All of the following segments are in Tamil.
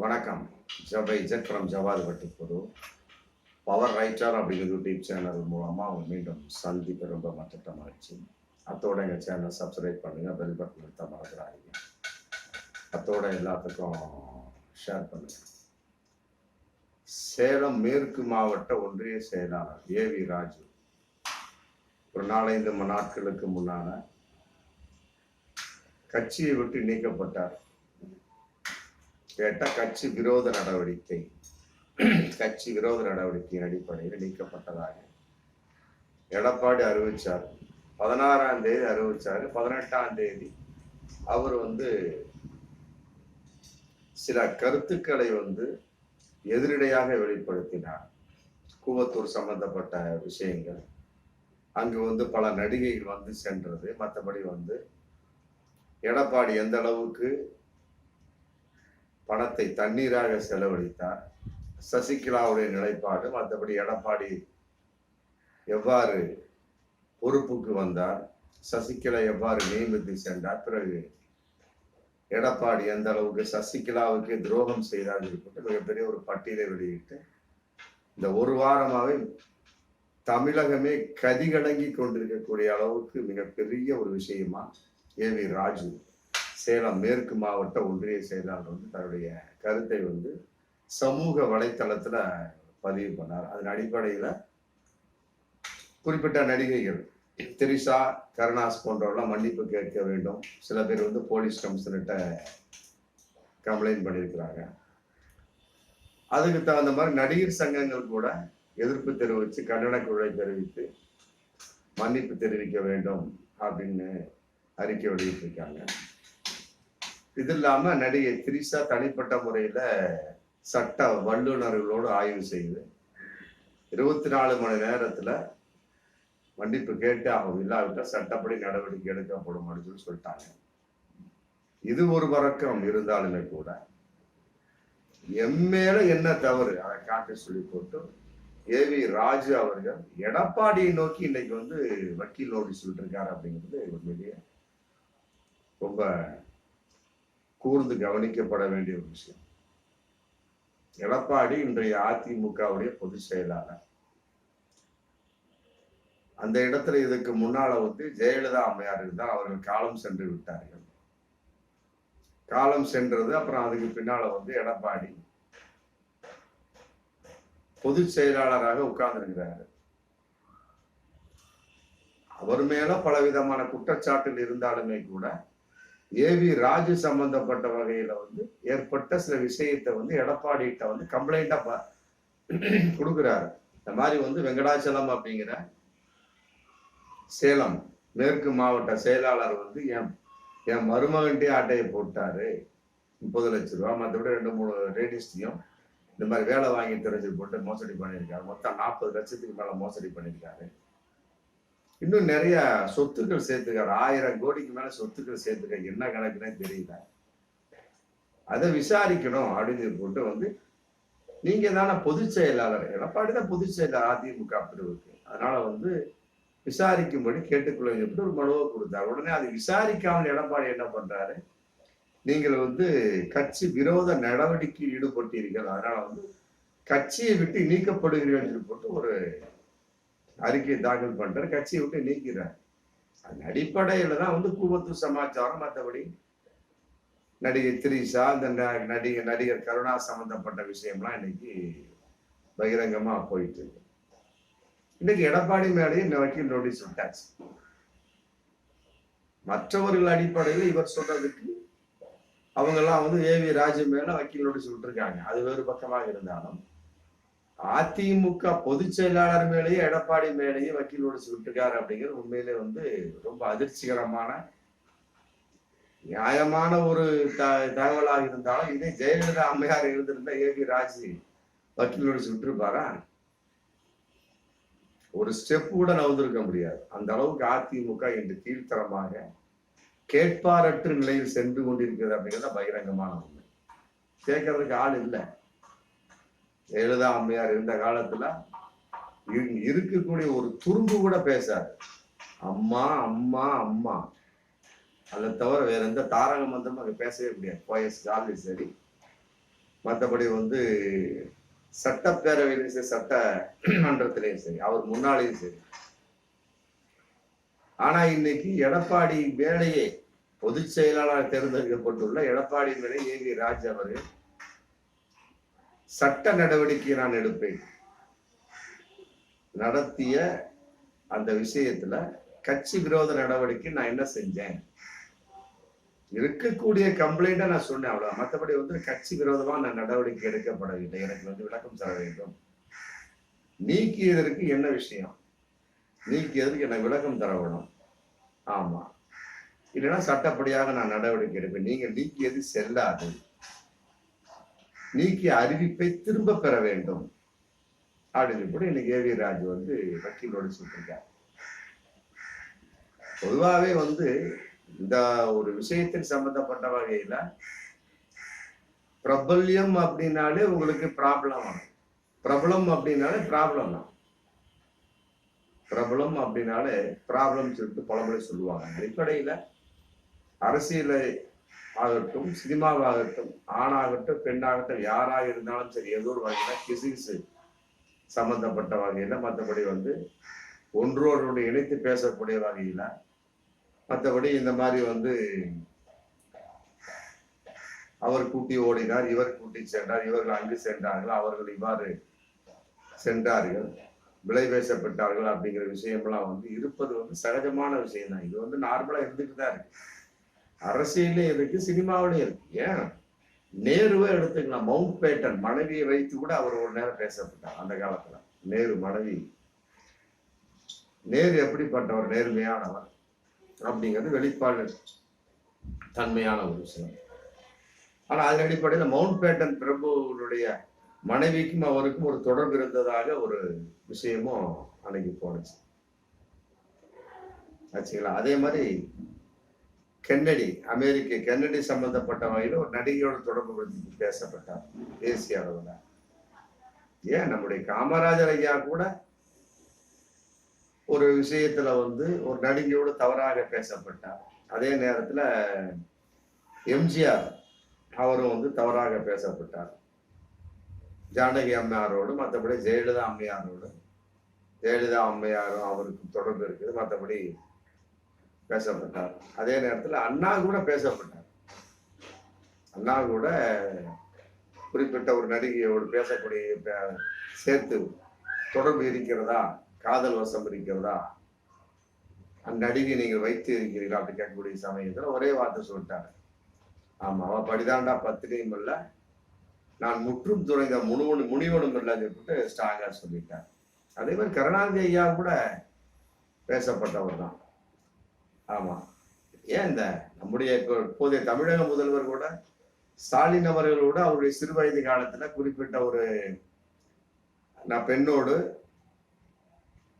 வணக்கம். ஜபை ஜெட் ஃப்ரம் ஜவாது பட்டுப்புது பவர் ரைட்டர் அப்படிங்கிற யூடியூப் சேனல் மூலமாக அவங்க மீண்டும் சந்திப்பு ரொம்ப மற்ற மகிழ்ச்சி. அத்தோட எங்கள் சேனல் சப்ஸ்கிரைப் பண்ணுங்கள் பெல் பட்டன் எடுத்த மறந்துடாதீங்க. அத்தோட எல்லாத்துக்கும் ஷேர் பண்ணுங்கள் சேலம் மேற்கு மாவட்ட ஒன்றிய செயலாளர் ஏவி ராஜு. ஒரு நாலஞ்சு நாட்களுக்கு முன்னால கட்சியை விட்டு நீக்கப்பட்டார். கேட்டால் கட்சி விரோத நடவடிக்கை. கட்சி விரோத நடவடிக்கையின் அடிப்படையில் நீக்கப்பட்டதாக. எடப்பாடி அறிவிச்சார். பதினாறாம் தேதி அறிவிச்சாரு. பதினெட்டாம் தேதி அவர் வந்து சில கருத்துக்களை வந்து எதிரடையாக வெளிப்படுத்தினார். கூவத்தூர் சம்பந்தப்பட்ட விஷயங்கள். அங்கு வந்து பல நடிகைகள் வந்து சென்றது. மற்றபடி வந்து எடப்பாடி எந்த அளவுக்கு பணத்தை தண்ணீராக செலவழித்தார். சசிகலாவுடைய நிலைப்பாடு மற்றபடி எடப்பாடி எவ்வாறு பொறுப்புக்கு வந்தார் சசிகலா எவ்வாறு நியமித்து சென்றார் பிறகு எடப்பாடி எந்த அளவுக்கு சசிகலாவுக்கு துரோகம் செய்தார் இருக்கட்டும் மிகப்பெரிய ஒரு பட்டியலை வெளியிட்டு இந்த ஒரு வாரமாகவே தமிழகமே கதிகடங்கி கொண்டிருக்கக்கூடிய அளவுக்கு மிகப்பெரிய ஒரு விஷயமா ஏ வி ராஜு சேலம் மேற்கு மாவட்ட ஒன்றிய செயலாளர் வந்து தன்னுடைய கருத்தை வந்து சமூக வலைத்தளத்தில் பதிவு பண்ணார். அதன் அடிப்படையில் குறிப்பிட்ட நடிகைகள் திரிஷா கருணாஸ் போன்றவர்களாம் மன்னிப்பு கேட்க வேண்டும். சில பேர் வந்து போலீஸ் கமிஷனர்கிட்ட கம்ப்ளைண்ட் பண்ணியிருக்கிறாங்க. அதுக்கு தகுந்த மாதிரி நடிகர் சங்கங்கள் கூட எதிர்ப்பு தெரிவித்து கண்டன குரலை தெரிவித்து மன்னிப்பு தெரிவிக்க வேண்டும் அப்படின்னு அறிக்கை வெளியிட்டிருக்காங்க. இது இல்லாம நடிகை திரிஷா தனிப்பட்ட முறையில சட்ட வல்லுநர்களோடு ஆய்வு செய்து இருபத்தி நாலு மணி நேரத்துல மன்னிப்பு கேட்டு ஆகும் இல்லாவிட்டால் சட்டப்படி நடவடிக்கை எடுக்கப்படும் அப்படின்னு சொல்லி சொல்லிட்டாங்க. இது ஒரு பறக்கம் இருந்தாலுமே கூட எம்மேல என்ன தவறு? அதை காட்டி சொல்லி போட்டு ஏவி ராஜு அவர்கள் எடப்பாடியை நோக்கி இன்னைக்கு வந்து வக்கீல் நோட்டீஸ் விட்டுருக்காரு அப்படிங்கிறது உண்மையிலேயே ரொம்ப கூர்ந்து கவனிக்கப்பட வேண்டிய ஒரு விஷயம். எடப்பாடி இன்றைய அதிமுகவுடைய பொதுச் செயலாளர். அந்த இடத்துல இதுக்கு முன்னால வந்து ஜெயலலிதா அம்மையார் இருந்தால் அவர்கள் காலம் சென்று விட்டார்கள். காலம் சென்றது அப்புறம் அதுக்கு பின்னால வந்து எடப்பாடி பொதுச் செயலாளராக உட்கார்ந்திருக்கிறாரு. அவர் மேல பலவிதமான குற்றச்சாட்டுகள் இருந்தாலுமே கூட ஏவி ராஜு சம்பந்தப்பட்ட வகையில வந்து ஏற்பட்ட சில விஷயத்தை வந்து எடப்பாடிகிட்ட வந்து கம்ப்ளைண்டா கொடுக்குறாரு. இந்த மாதிரி வந்து வெங்கடாச்சலம் அப்படிங்கிற சேலம் மேற்கு மாவட்ட செயலாளர் வந்து என் என் மருமகன்ட்டே ஆட்டையை போட்டாரு. முப்பது லட்ச ரூபா மற்றபடி ரெண்டு மூணு லேடிஸ்டையும் இந்த மாதிரி வேலை வாங்கி தெரிஞ்சு போட்டு மோசடி பண்ணியிருக்காரு. மொத்தம் நாற்பது லட்சத்துக்கு மேல மோசடி பண்ணியிருக்காரு. இன்னும் நிறைய சொத்துக்கள் சேர்த்துக்காரு ஆயிரம் கோடிக்கு மேல சொத்துக்கள் சேர்த்துக்க என்ன கணக்குன்னே தெரியல. அதை விசாரிக்கணும் அப்படின்னு போட்டு வந்து நீங்க தானே பொதுச் செயலாளர். எடப்பாடி தான் பொதுச் செயலாளர் அதிமுக பிரிவுக்கு. அதனால வந்து விசாரிக்கும்படி கேட்டுக்கொள்ள எப்படி ஒரு மனுவை கொடுத்தார். உடனே அதை விசாரிக்காமல் எடப்பாடி என்ன பண்றாரு? நீங்கள் வந்து கட்சி விரோத நடவடிக்கையில் ஈடுபட்டீர்கள். அதனால வந்து கட்சியை விட்டு நீக்கப்படுகிறீர்கள் போட்டு ஒரு அறிக்கை தாக்கல் பண்ற கட்சியை விட்டு நீக்கிறார். அந்த அடிப்படையில தான் வந்து கூவத்தூர் சமாச்சாரம் மற்றபடி நடிகை திரிஷா அந்த ந- நடிகர் நடிகர் கருணா சம்பந்தப்பட்ட விஷயம்லாம் இன்னைக்கு பகிரங்கமா போயிட்டு இருக்கு. இன்னைக்கு எடப்பாடி மேலேயும் இந்த வக்கீல் நோட்டீஸ் விட்டாச்சு. மற்றவர்கள் அடிப்படையில் இவர் சொல்றதுக்கு அவங்க எல்லாம் வந்து வி ராஜு மேல வக்கீல் நோட்டீஸ் விட்டுருக்காங்க. அது வேறு பக்கமாக இருந்தாலும் அதிமுக பொதுச் செயலாளர் மேலேயே எடப்பாடி மேலேயே வக்கீல் நோட்டீஸ் விட்டுருக்காரு அப்படிங்கிறது உண்மையிலே வந்து ரொம்ப அதிர்ச்சிகரமான நியாயமான ஒரு த தகவலாக இருந்தாலும் இதே ஜெயலலிதா அம்மையார் இருந்திருந்தா ஏவி ராஜு வக்கீல் நோட்டீஸ் விட்டுருப்பாரா ஒரு ஸ்டெப் கூட நவுந்திருக்க முடியாது. அந்த அளவுக்கு அதிமுக இன்று கீழ்த்தரமாக கேட்பாரற்ற நிலையில் சென்று கொண்டிருக்கிறது அப்படிங்கிறத பகிரங்கமான உண்மை. கேட்கறதுக்கு ஆள் இல்லை. ஜெயலலிதா அம்மையார் இருந்த காலத்துல இருக்கக்கூடிய ஒரு துரும்பு கூட பேசாது. அம்மா அம்மா அம்மா. அதை தவிர வேற எந்த தாரக மந்திரமும் அங்க பேசவே முடியாது. போயஸ் காலி சரி. மற்றபடி வந்து சட்டப்பேரவையிலும் சரி சட்ட மன்றத்திலையும் சரி அவர் முன்னாலேயும் சரி. ஆனா இன்னைக்கு எடப்பாடி வேலையே பொதுச் செயலாளர் தேர்ந்தெடுக்கப்பட்டுள்ள எடப்பாடி மேலே ஏ வி ராஜ் அவர்கள் சட்ட நடவடிக்கை நான் எடுப்பேன். நடத்திய அந்த விஷயத்துல கட்சி விரோத நடவடிக்கை நான் என்ன செஞ்சேன்? இருக்கக்கூடிய கம்ப்ளைண்ட்டை நான் சொன்னேன் அவ்வளவு மற்றபடி வந்து கட்சி விரோதமா நான் நடவடிக்கை எடுக்கப்படவில்லை. எனக்கு வந்து விளக்கம் தர வேண்டும். நீக்கியதற்கு என்ன விஷயம்? நீக்கியதற்கு எனக்கு விளக்கம் தர வேணும் ஆமா. இல்லைன்னா சட்டப்படியாக நான் நடவடிக்கை எடுப்பேன். நீங்க நீக்கியது செல்லாது. நீக்கிய அறிவிப்பை திரும்ப பெற வேண்டும். அப்படின்னு கூட இன்னைக்கு ஏவி ராஜ் வந்து வக்கீலோடு சொல்லியிருக்கார். பொதுவாகவே வந்து இந்த ஒரு விஷயத்தில் சம்பந்தப்பட்ட வகையில பிரபல்யம் அப்படின்னாலே உங்களுக்கு ப்ராப்ளம் ஆகும். பிரபலம் அப்படின்னாலே ப்ராப்ளம் தான். பிரபலம் அப்படின்னாலே ப்ராப்ளம் சொல்லிட்டு பழமொழி சொல்லுவாங்க. அடிப்படையில அரசியலை ஆகட்டும் சினிமாவாகட்டும் ஆணாகட்டும் பெண்ணாகட்டும் யாராக இருந்தாலும் சரி ஏதோ ஒரு வகையில கிசிகிசு சம்பந்தப்பட்ட வகையில மற்றபடி வந்து ஒன்றோடு இணைத்து பேசக்கூடிய வகையில மற்றபடி இந்த மாதிரி வந்து அவர் கூட்டி ஓடினார் இவர் கூட்டி சென்றார் இவர்கள் அங்கு சென்றார்கள் அவர்கள் இவ்வாறு சென்றார்கள் விலை பேசப்பட்டார்கள் அப்படிங்கிற விஷயம்லாம் வந்து இருப்பது வந்து சகஜமான விஷயம் தான் இது வந்து நார்மலா இருந்துட்டு தான் இருக்கு. அரசியலையும் இருக்கு சினிமாவிலையும் இருக்கு. ஏன்? நேருவை எடுத்துக்கலாம் மவுண்ட் பேட்டன் மனைவியை வைத்து கூட அவர் ஒரு நேரம் பேசப்பட்டார் அந்த காலத்துல. நேரு மனைவி. நேரு எப்படிப்பட்டவர்? நேர்மையானவர் அப்படிங்கிறது வெளிப்பாடு தன்மையான ஒரு விஷயம் ஆனா அதன் அடிப்படையில் மவுண்ட் பேட்டன் பிரபுடைய மனைவிக்கும் அவருக்கும் ஒரு தொடர்பு இருந்ததாக ஒரு விஷயமும் அன்னைக்கு போனுச்சு ஆச்சுங்களா? அதே மாதிரி கென்னடி அமெரிக்க கென்னடி சம்பந்தப்பட்ட வகையில் ஒரு நடிகையோட தொடர்பு பற்றி பேசப்பட்டார் தேசிய அளவில் ஏன்? நம்முடைய காமராஜர் ஐயா கூட ஒரு விஷயத்துல வந்து ஒரு நடிகையோடு தவறாக பேசப்பட்டார். அதே நேரத்துல எம்ஜிஆர் அவரும் வந்து தவறாக பேசப்பட்டார். ஜானகி அம்மையாரோடு மற்றபடி ஜெயலலிதா அம்மையாரோடு ஜெயலலிதா அம்மையாரும் அவருக்கு தொடர்பு இருக்குது. மற்றபடி பேசப்பட்டார். அதே நேரத்தில் அண்ணா கூட பேசப்பட்டார். அண்ணா கூட குறிப்பிட்ட ஒரு நடிகையோடு பேசக்கூடிய பே- சேர்த்து தொடர்பு இருக்கிறதா? காதல் வசம் இருக்கிறதா? அந்நடிகை நீங்கள் வைத்து இருக்கிறீர்களா? அப்படி கேட்கக்கூடிய சமயத்தில் ஒரே வார்த்தை சொல்லிட்டாரு. ஆமா அவள் படிதாண்டா பத்திரியும் இல்ல நான் முற்றும் துறைந்த முனிவனும் முனிவனும் இல்லைன்னு சொல்லிட்டு ஸ்ட்ராங்கா சொல்லிட்டார். அதே மாதிரி கருணாநிதி ஐயா கூட பேசப்பட்டவர் தான். ஆமா. ஏன் இந்த நம்முடைய இப்போ- இப்போதைய தமிழக முதல்வர் கூட ஸ்டாலின் அவர்கள் கூட அவருடைய சிறு வயது காலத்துல குறிப்பிட்ட ஒரு நான் பெண்ணோடு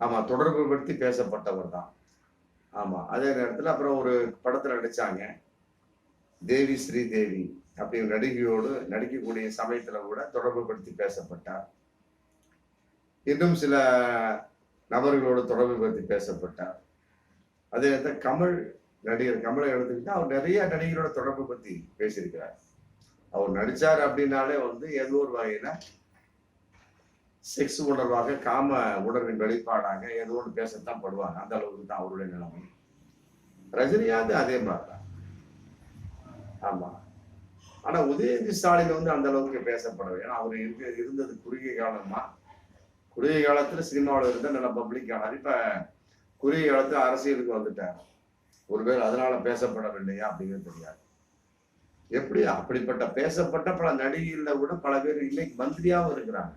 ஆமா தொடர்பு படுத்தி பேசப்பட்டவர் தான். ஆமா அதே நேரத்துல அப்புறம் ஒரு படத்துல நடிச்சாங்க. தேவி ஸ்ரீதேவி அப்படி நடிகையோடு நடிக்கக்கூடிய சமயத்துல கூட தொடர்பு படுத்தி பேசப்பட்டார். இன்னும் சில நபர்களோடு தொடர்பு படுத்தி பேசப்பட்டார். அதே நேரத்தில் கமல் நடிகர் கமலை எடுத்துக்கிட்டா அவர் நிறைய நடிகரோட தொடர்பு பத்தி பேசியிருக்கிறார். அவர் நடிச்சார் அப்படின்னாலே வந்து ஏதோ ஒரு வகையில செக்ஸ் உணர்வாக காம உணர்வின் வெளிப்பாடாக ஏதோ ஒன்று பேசத்தான் படுவாங்க. அந்த அளவுக்கு தான் அவருடைய நிலைமை. ரஜினியாவது அதே மாதிரி தான் ஆமா. ஆனா உதயநிதி ஸ்டாலின் வந்து அந்த அளவுக்கு பேசப்படவே ஏன்னா அவர் இருக்க இருந்தது குறுகிய காலமா குறுகிய காலத்துல சினிமாவில் இருந்தால் நல்ல பப்ளிக் ஆனார். இப்ப குறுகிய வளர்த்து அரசியலுக்கு வந்துட்டார் ஒருவேளை அதனால பேசப்படவில்லையா அப்படிங்கிறது தெரியாது. எப்படி அப்படிப்பட்ட பேசப்பட்ட பல நடிகைகளில் கூட பல பேர் இன்னைக்கு மந்திரியாவும் இருக்கிறாங்க.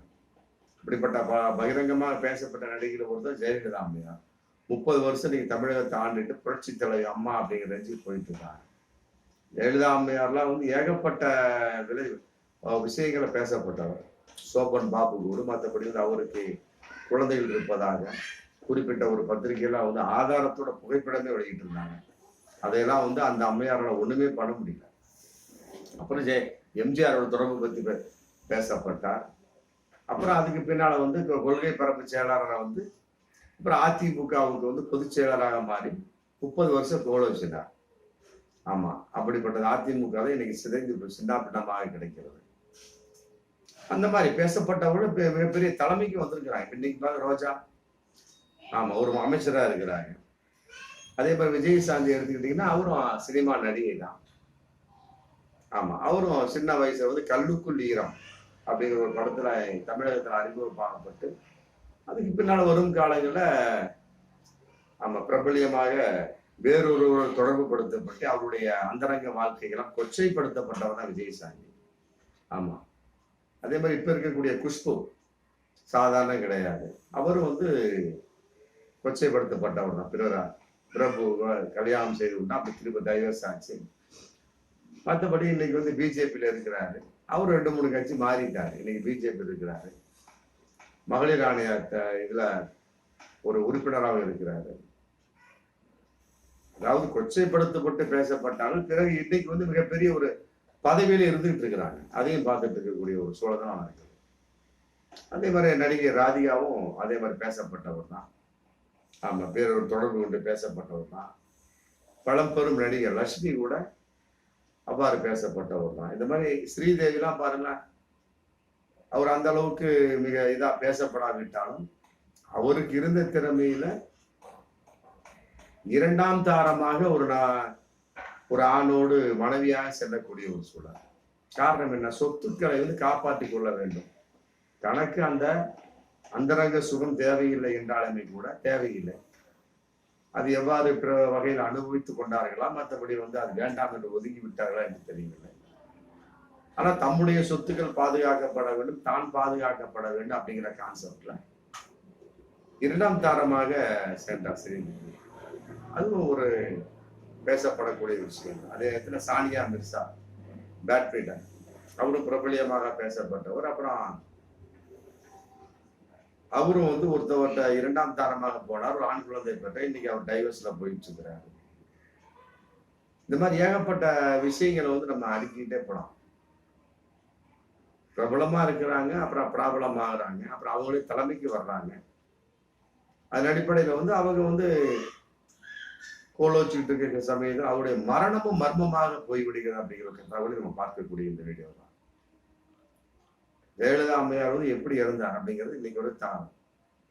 இப்படிப்பட்ட ப- பகிரங்கமாக பேசப்பட்ட நடிகர்கள் ஒருத்தர் ஜெயலலிதா அம்மையார் முப்பது வருஷம் நீங்க தமிழகத்தை ஆண்டுட்டு புரட்சி தலைவி அம்மா அப்படிங்கிற ரேஞ்சுக்கு போயிட்டு இருக்காங்க. ஜெயலலிதா அம்மையார்லாம் வந்து ஏகப்பட்ட விளை விஷயங்களை பேசப்பட்டவர். சோபன் பாபு கூட மற்றபடி வந்து அவருக்கு குழந்தைகள் இருப்பதாக. குறிப்பிட்ட ஒரு பத்திரிகையெல்லாம் வந்து ஆதாரத்தோட புகைப்படமே வெளியிட்டு இருந்தாங்க அதையெல்லாம் வந்து அந்த அம்மையாரால் ஒண்ணுமே பண்ண முடியல. அப்புறம் ஜெய எம்ஜிஆரோட தொடர்பு பத்தி பேசப்பட்டார். அப்புறம் அதுக்கு பின்னால வந்து கொள்கை பரப்பு செயலாளராக வந்து அப்புறம் அதிமுகவுக்கு வந்து பொதுச் செயலராக மாறி முப்பது வருஷம் கோல வச்சிட்டார். ஆமா அப்படிப்பட்டது அதிமுக இன்னைக்கு சிதைந்து போய் சின்னாபின்னமாக கிடைக்கிறது. அந்த மாதிரி பேசப்பட்டவர்கள் பெ- மிகப்பெரிய தலைமைக்கு வந்திருக்கிறாங்க. இன்னைக்கு பாருங்க ரோஜா ஆமாம் ஒரு அமைச்சராக இருக்கிறாங்க. அதே மாதிரி விஜயசாந்தி எடுத்துக்கிட்டீங்கன்னா அவரும் சினிமா நடிகை தான் ஆமாம் அவரும் சின்ன வயசுல வந்து கல்லுக்குள் ஈரம் அப்படிங்கிற ஒரு படத்தில் தமிழகத்தில் அறிமுகமாகப்பட்டு அதுக்கு பின்னால் வரும் காலங்களில் ஆமாம் பிரபலியமாக வேறொருவர் தொடர்பு படுத்தப்பட்டு அவருடைய அந்தரங்க வாழ்க்கைகளாம் கொச்சைப்படுத்தப்பட்டவர் தான் விஜயசாந்தி. ஆமாம் அதே மாதிரி இப்போ இருக்கக்கூடிய குஷ்பு சாதாரண கிடையாது. அவரும் வந்து கொச்சைப்படுத்தப்பட்டவர் தான் பிறரா பிரபு கல்யாணம் செய்து விட்டா அப்படி திரும்ப டைவர்ஸ் ஆச்சு மற்றபடி இன்னைக்கு வந்து பிஜேபியில இருக்கிறாரு. அவர் ரெண்டு மூணு கட்சி மாறிட்டாரு. இன்னைக்கு பிஜேபி இருக்கிறாரு. மகளிர் ஆணைய இதுல ஒரு உறுப்பினராக இருக்கிறாரு. அதாவது கொச்சைப்படுத்தப்பட்டு பேசப்பட்டாலும் பிறகு இன்னைக்கு வந்து மிகப்பெரிய ஒரு பதவியில இருந்துகிட்டு இருக்கிறாங்க. அதையும் பார்த்துட்டு இருக்கக்கூடிய ஒரு சூழல் தான் இருக்குது அதே மாதிரி நடிகை ராதிகாவும் அதே மாதிரி பேசப்பட்டவர் தான். ஆமா பேரொரு தொடர்பு கொண்டு பேசப்பட்டவர் தான் பழம்பெரும் நடிகர் லட்சுமி கூட அவ்வாறு பேசப்பட்டவர் தான் இந்த மாதிரி ஸ்ரீதேவிலாம் பாருங்க அவர் அந்த அளவுக்கு மிக இதா பேசப்படாவிட்டாலும் அவருக்கு இருந்த திறமையில இரண்டாம் தாரமாக ஒரு நா- ஒரு ஆணோடு மனைவியாக செல்லக்கூடிய ஒரு சூழல். காரணம் என்ன? சொத்துக்களை வந்து காப்பாற்றிக் கொள்ள வேண்டும். தனக்கு அந்த அந்தரங்க சுகம் தேவையில்லை என்றாலுமே கூட தேவையில்லை. அது எவ்வாறு பிற வகையில் அனுபவித்துக் கொண்டார்களா மற்றபடி வந்து அது வேண்டாம் என்று ஒதுங்கி விட்டார்களா என்று தெரியவில்லை. ஆனா தம்முடைய சொத்துக்கள் பாதுகாக்கப்பட வேண்டும் தான் பாதுகாக்கப்பட வேண்டும் அப்படிங்கிற கான்செப்ட்ல இரண்டாம் தாரமாக சென்றார் ஸ்ரீதேவி அதுவும் ஒரு பேசப்படக்கூடிய விஷயம். அதே நேரத்தில் சானியா மிர்சா பேட்மிண்டன் அவரும் பிரபலியமாக பேசப்பட்டவர். அப்புறம் அவரும் வந்து ஒருத்தவர்கிட்ட இரண்டாம் தாரமாக போனார். ஒரு ஆண் குழந்தை பெற்ற இன்னைக்கு அவர் டைவர்ஸ்ல போயிட்டு இருக்கிறாரு. இந்த மாதிரி ஏகப்பட்ட விஷயங்களை வந்து நம்ம அடுக்கிட்டே போலாம். பிரபலமா இருக்கிறாங்க அப்புறம் பிராபலம் ஆகுறாங்க அப்புறம் அவங்களே தலைமைக்கு வர்றாங்க. அதன் அடிப்படையில வந்து அவங்க வந்து கோலோச்சிக்கிட்டு இருக்கிற சமயத்தில் அவருடைய மரணமும் மர்மமாக போய்விடுகிறது அப்படிங்கிற ஒரு தகவலை நம்ம பார்க்கக்கூடிய இந்த வீடியோ தான். ஜெயலலிதா அம்மையார் வந்து எப்படி இருந்தார் அப்படிங்கிறது இன்னைக்கு ஒரு தான்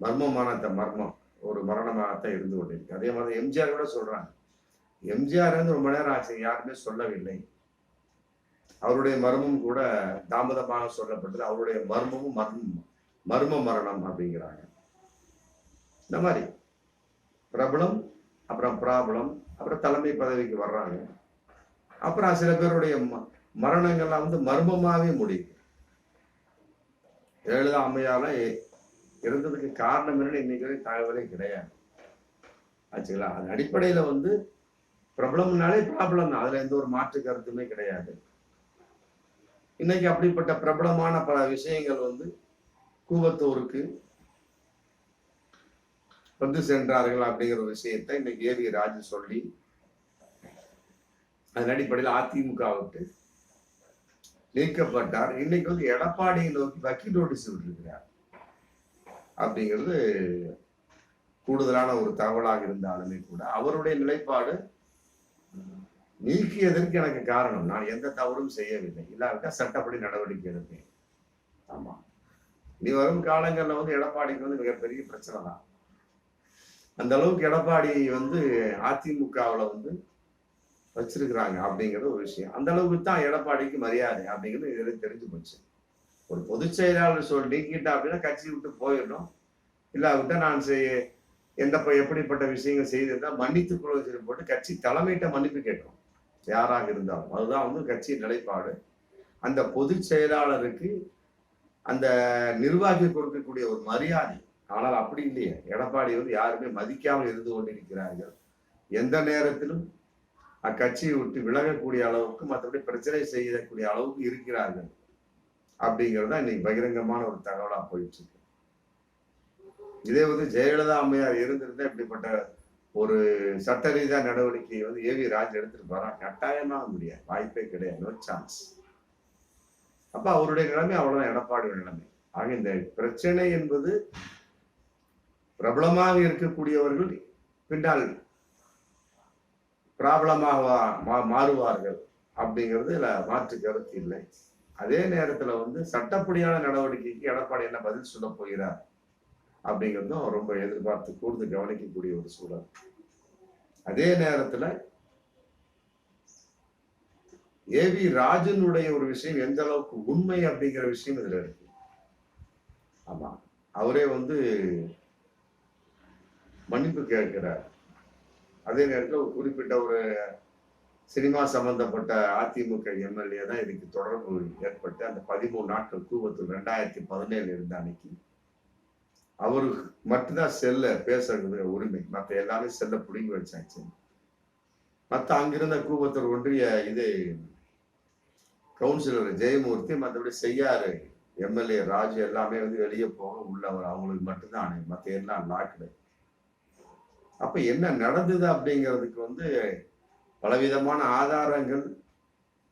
மர்மமான த மர்மம். ஒரு மரணமாகத்தான் இருந்து கொண்டிருக்கு. அதே மாதிரி எம்ஜிஆர் கூட சொல்றாங்க. எம்ஜிஆர் வந்து ரொம்ப நேரம் ஆச்சு யாருமே சொல்லவில்லை. அவருடைய மர்மம் கூட தாமதமாக சொல்லப்பட்டது. அவருடைய மர்மமும் மர்மம் மர்ம மரணம் அப்படிங்கிறாங்க. இந்த மாதிரி. பிரபலம் அப்புறம் பிராபலம் அப்புறம் தலைமை பதவிக்கு வர்றாங்க. அப்புறம் சில பேருடைய ம- மரணங்கள்லாம் வந்து மர்மமாகவே முடியுது. ஜெயலலிதா அம்மையால இறந்ததுக்கு காரணம் என்னன்னு இன்னைக்கு தகவலே கிடையாது. ஆச்சுங்களா? அது அடிப்படையில வந்து பிரபலம்னாலே ப்ராப்ளம் தான். அதுல எந்த ஒரு மாற்று கருத்துமே கிடையாது. இன்னைக்கு அப்படிப்பட்ட பிரபலமான பல விஷயங்கள் வந்து கூவத்தூருக்கு வந்து சென்றார்கள் அப்படிங்கிற ஒரு விஷயத்தை இன்னைக்கு ஏவி ராஜு சொல்லி அதன் அடிப்படையில் அதிமுக விட்டு நீக்கப்பட்டார். இன்னைக்கு வந்து எடப்பாடியை நோக்கி வக்கீல் நோட்டீஸ் விட்டுருக்கிறார். அப்படிங்கிறது கூடுதலான ஒரு தகவலாக இருந்தாலுமே கூட அவருடைய நிலைப்பாடு நீக்கியதற்கு எனக்கு காரணம். நான் எந்த தவறும் செய்யவில்லை. இல்லாவிட்டால் சட்டப்படி நடவடிக்கை எடுப்பேன். ஆமா. இனி வரும் காலங்களில் வந்து எடப்பாடிக்கு வந்து மிகப்பெரிய பிரச்சனை தான் அந்த அளவுக்கு எடப்பாடி வந்து அதிமுகவில் வந்து வச்சிருக்கிறாங்க அப்படிங்கிறது ஒரு விஷயம். அந்த அளவுக்கு தான் எடப்பாடிக்கு மரியாதை அப்படிங்கிறது எனக்கு தெரிஞ்சு போச்சு. ஒரு பொதுச் செயலாளர் சொல் நீக்கிட்டா அப்படின்னா கட்சி விட்டு போயிடணும். இல்லாவிட்டா நான் செய்ய எந்த ப- எப்படிப்பட்ட விஷயங்கள் செய்திருந்தா மன்னித்துக் கொள்வது போட்டு கட்சி தலைமையிட்ட மன்னிப்பு கேட்டோம் யாராக இருந்தாலும். அதுதான் வந்து கட்சியின் நிலைப்பாடு. அந்த பொதுச் செயலாளருக்கு அந்த நிர்வாகி கொடுக்கக்கூடிய ஒரு மரியாதை. ஆனால் அப்படி இல்லையே. எடப்பாடி வந்து யாருமே மதிக்காமல் இருந்து கொண்டிருக்கிறார்கள். எந்த நேரத்திலும் அக்கட்சியை விட்டு விலகக்கூடிய அளவுக்கு மற்றபடி பிரச்சனை செய்யக்கூடிய அளவுக்கு இருக்கிறார்கள். அப்படிங்கிறது தான் இன்னைக்கு பகிரங்கமான ஒரு தகவலா போயிட்டு இருக்கு இதே வந்து ஜெயலலிதா அம்மையார் இருந்திருந்தா இப்படிப்பட்ட ஒரு சட்ட ரீதியா நடவடிக்கையை வந்து ஏவி ராஜ் எடுத்துட்டு போறா கட்டாயமாக முடியாது. வாய்ப்பே கிடையாது. நோ சான்ஸ் அப்ப அவருடைய நிலைமை அவ்வளவுதான். எடப்பாடியோட நிலைமை. ஆக இந்த பிரச்சனை என்பது பிரபலமாக இருக்கக்கூடியவர்கள் பின்னால் பிராபலமாக மா- மாறுவார்கள் அப்படிங்கிறது இல்லை மாற்று கருத்து இல்லை. அதே நேரத்துல வந்து சட்டப்படியான நடவடிக்கைக்கு எடப்பாடி என்ன பதில் சொல்ல போகிறார் அப்படிங்கிறதும் ரொம்ப எதிர்பார்த்து கூர்ந்து கவனிக்கக்கூடிய ஒரு சூழல். அதே நேரத்துல வி ராஜனுடைய ஒரு விஷயம் எந்த அளவுக்கு உண்மை அப்படிங்கிற விஷயம் இதுல இருக்கு. ஆமா. அவரே வந்து மன்னிப்பு கேட்கிறார். அதே நேரத்தில் ஒரு குறிப்பிட்ட ஒரு சினிமா சம்பந்தப்பட்ட அதிமுக எம்எல்ஏ தான் இதுக்கு தொடர்பு ஏற்பட்டு அந்த பதிமூணு நாட்கள் கூவத்தூர் ரெண்டாயிரத்தி பதினேழு இருந்த அன்னைக்கு அவருக்கு மட்டும்தான் செல்ல பேசுறது உரிமை. மற்ற எல்லாமே செல்ல பிடுங்கி வச்சாச்சு. மற்ற அங்கிருந்த கூவத்தூர் ஒன்றிய இது கவுன்சிலர் ஜெயமூர்த்தி மற்றபடி செய்யாரு எம்எல்ஏ ராஜு எல்லாமே வந்து வெளியே போக உள்ளவர் அவங்களுக்கு மட்டும்தான் அணை. மற்ற எல்லாம் லாக்கிடு அப்ப என்ன நடந்தது அப்படிங்கிறதுக்கு வந்து பலவிதமான ஆதாரங்கள்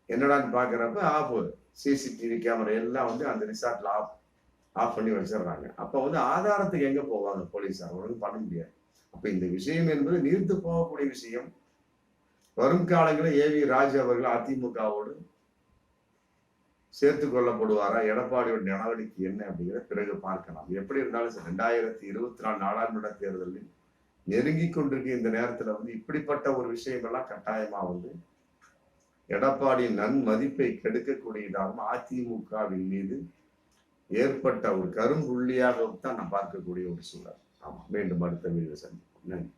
என்னடான்னு பாக்குறப்ப ஆஃப் சிசிடிவி கேமரா எல்லாம் வந்து அந்த ரிசார்ட்ல ஆஃப் ஆஃப் பண்ணி வச்சிடுறாங்க. அப்ப வந்து ஆதாரத்துக்கு எங்க போவாங்க போலீஸார் ஒன்றும் பண்ண முடியாது. அப்ப இந்த விஷயம் என்பது நீர்த்து போகக்கூடிய விஷயம். வரும் காலங்களில் ஏவி ராஜு அவர்கள் அதிமுகவோடு சேர்த்து கொள்ளப்படுவாரா? எடப்பாடியோட நடவடிக்கை என்ன அப்படிங்கிறத பிறகு பார்க்கலாம். எப்படி இருந்தாலும் ரெண்டாயிரத்தி இருபத்தி நாலு நாடாளுமன்ற தேர்தலில் நெருங்கி கொண்டிருக்க இந்த நேரத்துல வந்து இப்படிப்பட்ட ஒரு விஷயங்கள்லாம் கட்டாயமா வந்து எடப்பாடி நன்மதிப்பை கெடுக்கக்கூடியதாகவும் அதிமுகவின் மீது ஏற்பட்ட ஒரு கரும்புள்ளியாக தான் நான் பார்க்கக்கூடிய ஒரு சூழல். ஆமா மீண்டும் அடுத்த வீடு சந்திப்போம். நன்றி.